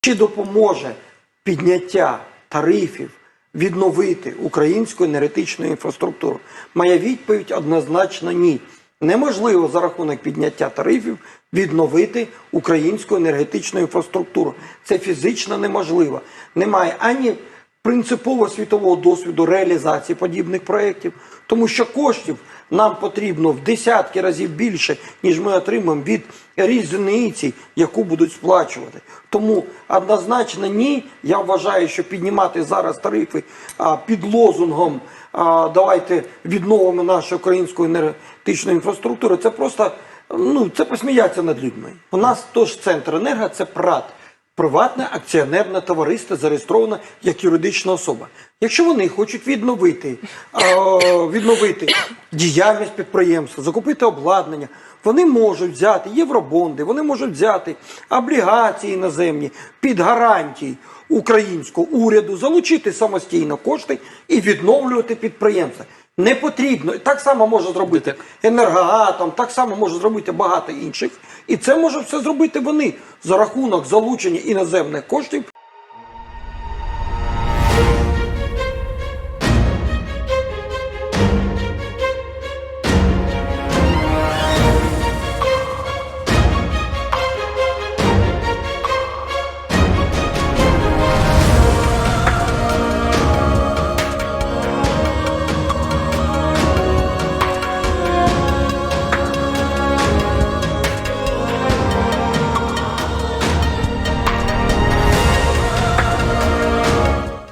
Чи допоможе підняття тарифів відновити українську енергетичну інфраструктуру? Моя відповідь однозначно ні. Неможливо за рахунок підняття тарифів відновити українську енергетичну інфраструктуру. Це фізично неможливо. Немає ані принципово світового досвіду реалізації подібних проєктів, тому що коштів нам потрібно в десятки разів більше, ніж ми отримаємо від різниці, яку будуть сплачувати. Тому однозначно ні. Я вважаю, що піднімати зараз тарифи а, під лозунгом а, давайте відновимо нашу українську енергетичну інфраструктуру. Це просто ну це посміяться над людьми. У нас тож центр енерго це ПРАТ. Приватне акціонерне товариство зареєстроване як юридична особа. Якщо вони хочуть відновити, е, відновити діяльність підприємства, закупити обладнання, вони можуть взяти євробонди, вони можуть взяти облігації іноземні під гарантії українського уряду, залучити самостійно кошти і відновлювати підприємства. Не потрібно. Так само може зробити енергоатом, так само може зробити багато інших. І це може все зробити вони за рахунок залучення іноземних коштів